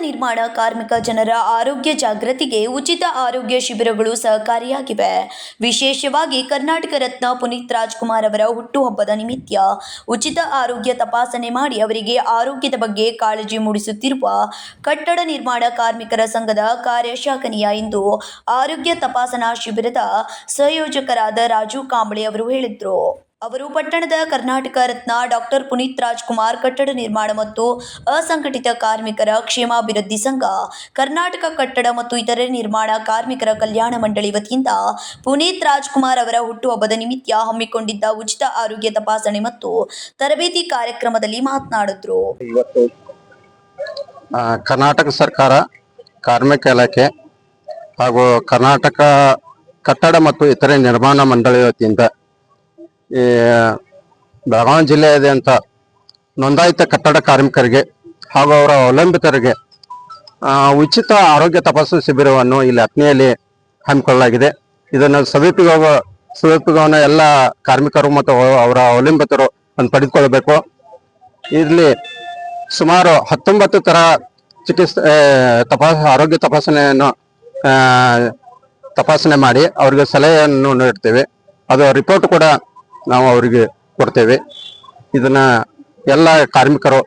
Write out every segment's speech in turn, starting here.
ನಿರ್ಮಾಣ ಕಾರ್ಮಿಕ ಜನರ ಆರೋಗ್ಯ ಜಾಗೃತಿಗೆ ಉಚಿತ ಆರೋಗ್ಯ ಶಿಬಿರಗಳು ಸಹಕಾರಿಯಾಗಿವೆ. ವಿಶೇಷವಾಗಿ ಕರ್ನಾಟಕ ರತ್ನ ಪುನೀತ್ ರಾಜ್ಕುಮಾರ್ ಅವರ ಹುಟ್ಟುಹಬ್ಬದ ನಿಮಿತ್ತ ಉಚಿತ ಆರೋಗ್ಯ ತಪಾಸಣೆ ಮಾಡಿ ಅವರಿಗೆ ಆರೋಗ್ಯದ ಬಗ್ಗೆ ಕಾಳಜಿ ಮೂಡಿಸುತ್ತಿರುವ ಕಟ್ಟಡ ನಿರ್ಮಾಣ ಕಾರ್ಮಿಕರ ಸಂಘದ ಕಾರ್ಯಶಾಖನೀಯ ಎಂದು ಆರೋಗ್ಯ ತಪಾಸಣಾ ಶಿಬಿರದ ಸಂಯೋಜಕರಾದ ರಾಜು ಕಾಂಬಳೆ ಅವರು ಹೇಳಿದರು. ಅವರು ಪಟ್ಟಣದ ಕರ್ನಾಟಕ ರತ್ನ ಡಾಕ್ಟರ್ ಪುನೀತ್ ರಾಜ್ಕುಮಾರ್ ಕಟ್ಟಡ ನಿರ್ಮಾಣ ಮತ್ತು ಅಸಂಘಟಿತ ಕಾರ್ಮಿಕರ ಕ್ಷೇಮಾಭಿವೃದ್ಧಿ ಸಂಘ, ಕರ್ನಾಟಕ ಕಟ್ಟಡ ಮತ್ತು ಇತರೆ ನಿರ್ಮಾಣ ಕಾರ್ಮಿಕರ ಕಲ್ಯಾಣ ಮಂಡಳಿ ವತಿಯಿಂದ ಪುನೀತ್ ರಾಜ್ಕುಮಾರ್ ಅವರ ಹುಟ್ಟುಹಬ್ಬದ ನಿಮಿತ್ತ ಹಮ್ಮಿಕೊಂಡಿದ್ದ ಉಚಿತ ಆರೋಗ್ಯ ತಪಾಸಣೆ ಮತ್ತು ತರಬೇತಿ ಕಾರ್ಯಕ್ರಮದಲ್ಲಿ ಮಾತನಾಡಿದ್ರು. ಕರ್ನಾಟಕ ಸರ್ಕಾರ ಕಾರ್ಮಿಕ ಇಲಾಖೆ ಹಾಗೂ ಕರ್ನಾಟಕ ಕಟ್ಟಡ ಮತ್ತು ಇತರೆ ನಿರ್ಮಾಣ ಮಂಡಳಿ ವತಿಯಿಂದ ಈ ಬೆಳಗಾವಿ ಜಿಲ್ಲೆಯಾದ್ಯಂತ ನೋಂದಾಯಿತ ಕಟ್ಟಡ ಕಾರ್ಮಿಕರಿಗೆ ಹಾಗೂ ಅವರ ಅವಲಂಬಿತರಿಗೆ ಉಚಿತ ಆರೋಗ್ಯ ತಪಾಸಣಾ ಶಿಬಿರವನ್ನು ಇಲ್ಲಿ ಅತ್ನಿಯಲ್ಲಿ ಹಮ್ಮಿಕೊಳ್ಳಲಾಗಿದೆ. ಇದನ್ನು ಸದುಪಯೋಗ ಸಮೀಪಿಗೋನ ಎಲ್ಲ ಕಾರ್ಮಿಕರು ಮತ್ತು ಅವರ ಅವಲಂಬಿತರು ಅನ್ನು ಪಡೆದುಕೊಳ್ಬೇಕು ಇಲ್ಲಿ ಸುಮಾರು ಹತ್ತೊಂಬತ್ತು ತರ ಚಿಕಿತ್ಸೆ ತಪಾಸ, ಆರೋಗ್ಯ ತಪಾಸಣೆಯನ್ನು ತಪಾಸಣೆ ಮಾಡಿ ಅವರಿಗೆ ಸಲಹೆಯನ್ನು ನೀಡ್ತೇವೆ. ಅದು ರಿಪೋರ್ಟ್ ಕೂಡ ನಾವು ಅವರಿಗೆ ಕೊಡ್ತೇವೆ. ಇದನ್ನ ಎಲ್ಲ ಕಾರ್ಮಿಕರು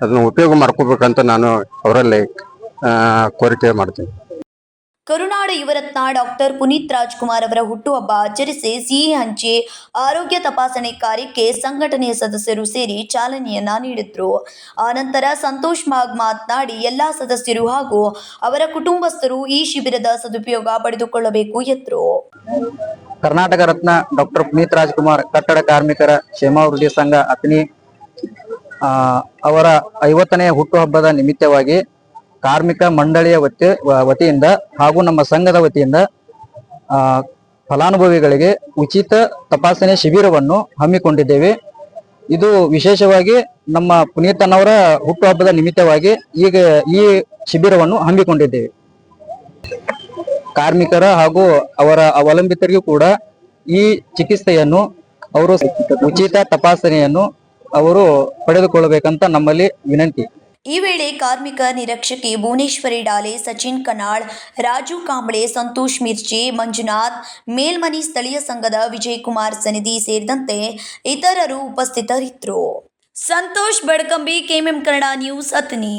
ಅದನ್ನು ಉಪಯೋಗ ಮಾಡ್ಕೋಬೇಕಂತ ನಾನು ಅವರಲ್ಲಿ ಕೋರಿಕೆ ಮಾಡ್ತೀನಿ. ಕರುನಾಡ ಯುವರತ್ನ ಡಾಕ್ಟರ್ ಪುನೀತ್ ರಾಜ್ಕುಮಾರ್ ಅವರ ಹುಟ್ಟುಹಬ್ಬ ಆಚರಿಸಿ ಸಿಹಿ ಹಂಚಿ ಆರೋಗ್ಯ ತಪಾಸಣೆ ಕಾರ್ಯಕ್ಕೆ ಸಂಘಟನೆಯ ಸದಸ್ಯರು ಸೇರಿ ಚಾಲನೆಯನ್ನ ನೀಡಿದ್ರು. ಆನಂತರ ಸಂತೋಷ್ ಮಾಗ್ ಮಾತನಾಡಿ ಎಲ್ಲಾ ಸದಸ್ಯರು ಹಾಗೂ ಅವರ ಕುಟುಂಬಸ್ಥರು ಈ ಶಿಬಿರದ ಸದುಪಯೋಗ ಪಡೆದುಕೊಳ್ಳಬೇಕು ಎಂದರು. ಕರ್ನಾಟಕ ರತ್ನ ಡಾಕ್ಟರ್ ಪುನೀತ್ ರಾಜ್ಕುಮಾರ್, ಕಟ್ಟಡ ಕಾರ್ಮಿಕರ ಕ್ಷೇಮಾಭಿವೃದ್ಧಿ ಸಂಘ ಅತ್ನಿ ಅವರ ಐವತ್ತನೇ ಹುಟ್ಟುಹಬ್ಬದ ನಿಮಿತ್ತವಾಗಿ ಕಾರ್ಮಿಕ ಮಂಡಳಿಯ ವತಿ ವತಿಯಿಂದ ಹಾಗೂ ನಮ್ಮ ಸಂಘದ ವತಿಯಿಂದ ಫಲಾನುಭವಿಗಳಿಗೆ ಉಚಿತ ತಪಾಸಣೆ ಶಿಬಿರವನ್ನು ಹಮ್ಮಿಕೊಂಡಿದ್ದೇವೆ. ಇದು ವಿಶೇಷವಾಗಿ ನಮ್ಮ ಪುನೀತನವರ ಹುಟ್ಟುಹಬ್ಬದ ನಿಮಿತ್ತವಾಗಿ ಈಗ ಈ ಶಿಬಿರವನ್ನು ಹಮ್ಮಿಕೊಂಡಿದ್ದೇವೆ. ಕಾರ್ಮಿಕರ ಹಾಗೂ ಅವರ ಅವಲಂಬಿತರಿಗೂ ಕೂಡ ಈ ಚಿಕಿತ್ಸೆಯನ್ನು ಅವರು ಉಚಿತ ತಪಾಸಣೆಯನ್ನು ಅವರು ಪಡೆದುಕೊಳ್ಳಬೇಕಂತ ನಮ್ಮಲ್ಲಿ ವಿನಂತಿ. ಈ ವೇಳೆ ಕಾರ್ಮಿಕ ನಿರೀಕ್ಷಕಿ ಭುವನೇಶ್ವರಿ ಡಾಲೆ, ಸಚಿನ್ ಕನಾಳ್, ರಾಜು ಕಾಂಬಳೆ, ಸಂತೋಷ್ ಮಿರ್ಚಿ ಮಂಜುನಾಥ್, ಮೇಲ್ಮನಿ ಸ್ಥಳೀಯ ಸಂಘದ ವಿಜಯ್ ಕುಮಾರ್ ಸನಿಧಿ ಸೇರಿದಂತೆ ಇತರರು ಉಪಸ್ಥಿತರಿದ್ದರು. Santosh Badkambi, KMM Kannada news Athni